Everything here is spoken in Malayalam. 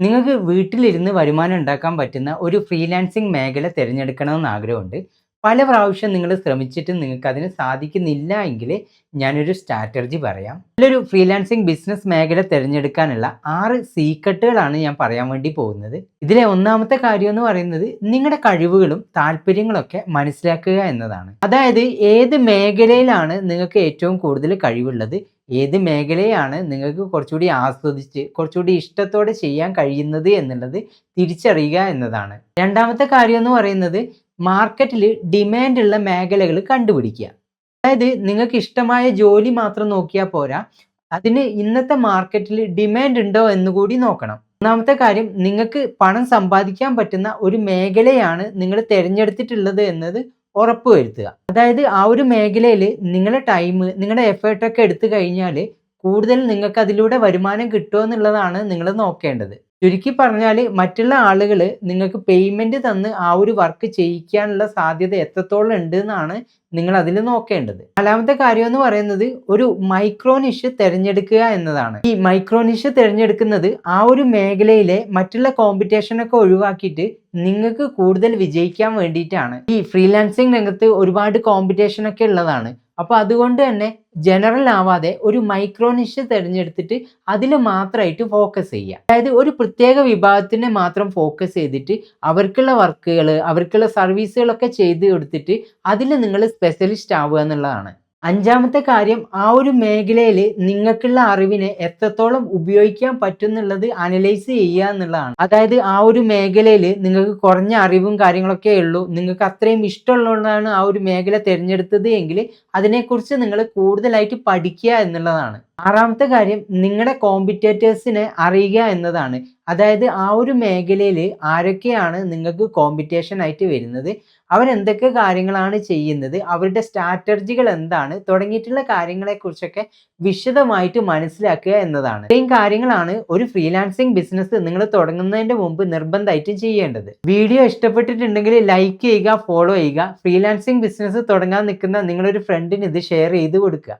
നിങ്ങൾക്ക് വീട്ടിലിരുന്ന് വരുമാനം ഉണ്ടാക്കാൻ പറ്റുന്ന ഒരു ഫ്രീലാൻസിങ് മേഖല തിരഞ്ഞെടുക്കണമെന്ന് ആഗ്രഹമുണ്ട്. പല പ്രാവശ്യം നിങ്ങൾ ശ്രമിച്ചിട്ടും നിങ്ങൾക്ക് അതിന് സാധിക്കുന്നില്ല എങ്കിൽ ഞാനൊരു സ്ട്രാറ്റജി പറയാം. നല്ലൊരു ഫ്രീലാൻസിങ് ബിസിനസ് മേഖല തിരഞ്ഞെടുക്കാനുള്ള ആറ് സീക്രട്ടുകളാണ് ഞാൻ പറയാൻ വേണ്ടി പോകുന്നത്. ഇതിലെ ഒന്നാമത്തെ കാര്യം എന്ന് പറയുന്നത് നിങ്ങളുടെ കഴിവുകളും താല്പര്യങ്ങളൊക്കെ മനസ്സിലാക്കുക എന്നതാണ്. അതായത് ഏത് മേഖലയിലാണ് നിങ്ങൾക്ക് ഏറ്റവും കൂടുതൽ കഴിവുള്ളത്? ഏത് മേഖലയാണ് നിങ്ങൾക്ക് കുറച്ചുകൂടി ആസ്വദിച്ച് കുറച്ചുകൂടി ഇഷ്ടത്തോടെ ചെയ്യാൻ കഴിയുന്നത് എന്നുള്ളത് തിരിച്ചറിയുക എന്നതാണ്. രണ്ടാമത്തെ കാര്യം എന്ന് പറയുന്നത് മാർക്കറ്റിൽ ഡിമാൻഡ് ഉള്ള മേഖലകൾ കണ്ടുപിടിക്കുക. അതായത് നിങ്ങൾക്ക് ഇഷ്ടമായ ജോലി മാത്രം നോക്കിയാൽ പോരാ. അതിന് ഇന്നത്തെ മാർക്കറ്റിൽ ഡിമാൻഡ് ഉണ്ടോ എന്ന് കൂടി നോക്കണം. ഒന്നാമത്തെ കാര്യം നിങ്ങൾക്ക് പണം സമ്പാദിക്കാൻ പറ്റുന്ന ഒരു മേഖലയാണ് നിങ്ങൾ തിരഞ്ഞെടുത്തിട്ടുള്ളത് എന്നത് ഉറപ്പുവരുത്തുക അതായത് ആ ഒരു മേഖലയിൽ നിങ്ങളുടെ ടൈം നിങ്ങളുടെ എഫേർട്ടൊക്കെ എടുത്തു കഴിഞ്ഞാൽ കൂടുതൽ നിങ്ങൾക്ക് അതിലൂടെ വരുമാനം കിട്ടുമോ എന്നുള്ളതാണ് നിങ്ങൾ നോക്കേണ്ടത്. ചുരുക്കി പറഞ്ഞാൽ മറ്റുള്ള ആളുകൾ നിങ്ങൾക്ക് പേയ്മെന്റ് തന്ന് ആ ഒരു വർക്ക് ചെയ്യിക്കാനുള്ള സാധ്യത എത്രത്തോളം ഉണ്ട് എന്നാണ് നിങ്ങൾ അതിൽ നോക്കേണ്ടത്. നാലാമത്തെ കാര്യം എന്ന് പറയുന്നത് ഒരു മൈക്രോനിഷ് തിരഞ്ഞെടുക്കുക എന്നതാണ്. ഈ മൈക്രോനിഷ് തിരഞ്ഞെടുക്കുന്നത് ആ ഒരു മേഖലയിലെ മറ്റുള്ള കോമ്പറ്റീഷനൊക്കെ ഒഴിവാക്കിയിട്ട് നിങ്ങൾക്ക് കൂടുതൽ വിജയിക്കാൻ വേണ്ടിയിട്ടാണ്. ഈ ഫ്രീലാൻസിങ് രംഗത്ത് ഒരുപാട് കോമ്പറ്റീഷനൊക്കെ ഉള്ളതാണ്. അപ്പോൾ അതുകൊണ്ട് തന്നെ ജനറൽ ആവാതെ ഒരു മൈക്രോ നിഷ് തിരഞ്ഞെടുത്തിട്ട് അതിൽ മാത്രമായിട്ട് ഫോക്കസ് ചെയ്യുക. അതായത് ഒരു പ്രത്യേക വിഭാഗത്തിനെ മാത്രം ഫോക്കസ് ചെയ്തിട്ട് അവർക്കുള്ള വർക്കുകൾ അവർക്കുള്ള സർവീസുകളൊക്കെ ചെയ്ത് കൊടുത്തിട്ട് അതിൽ നിങ്ങൾ സ്പെഷ്യലിസ്റ്റ് ആവുക എന്നുള്ളതാണ്. അഞ്ചാമത്തെ കാര്യം ആ ഒരു മേഖലയിൽ നിങ്ങൾക്കുള്ള അറിവിനെ എത്രത്തോളം ഉപയോഗിക്കാൻ പറ്റുന്നുള്ളത് അനലൈസ് ചെയ്യുക എന്നുള്ളതാണ്. അതായത് ആ ഒരു മേഖലയിൽ നിങ്ങൾക്ക് കുറഞ്ഞ അറിവും കാര്യങ്ങളൊക്കെ ഉള്ളൂ. നിങ്ങൾക്ക് അത്രയും ഇഷ്ടമുള്ളതുകൊണ്ടാണ് ആ ഒരു മേഖല തിരഞ്ഞെടുത്തത് എങ്കിൽ അതിനെക്കുറിച്ച് നിങ്ങൾ കൂടുതലായിട്ട് പഠിക്കുക എന്നുള്ളതാണ്. ആറാമത്തെ കാര്യം നിങ്ങളുടെ കോമ്പറ്റേറ്റേഴ്സിനെ അറിയുക എന്നതാണ്. അതായത് ആ ഒരു മേഖലയിൽ ആരൊക്കെയാണ് നിങ്ങൾക്ക് കോമ്പറ്റീഷൻ ആയിട്ട് വരുന്നത്? അവരെന്തൊക്കെ കാര്യങ്ങളാണ് ചെയ്യുന്നത്? അവരുടെ സ്ട്രാറ്റജികൾ എന്താണ്? തുടങ്ങിയിട്ടുള്ള കാര്യങ്ങളെക്കുറിച്ചൊക്കെ വിശദമായിട്ട് മനസ്സിലാക്കുക എന്നതാണ്. ഇത്രയും കാര്യങ്ങളാണ് ഒരു ഫ്രീലാൻസിങ് ബിസിനസ് നിങ്ങൾ തുടങ്ങുന്നതിന്റെ മുമ്പ് നിർബന്ധമായിട്ടും ചെയ്യേണ്ടത്. വീഡിയോ ഇഷ്ടപ്പെട്ടിട്ടുണ്ടെങ്കിൽ ലൈക്ക് ചെയ്യുക ഫോളോ ചെയ്യുക. ഫ്രീലാൻസിങ് ബിസിനസ് തുടങ്ങാൻ നിൽക്കുന്ന നിങ്ങളൊരു ഫ്രണ്ടിന് ഇത് ഷെയർ ചെയ്ത് കൊടുക്കുക.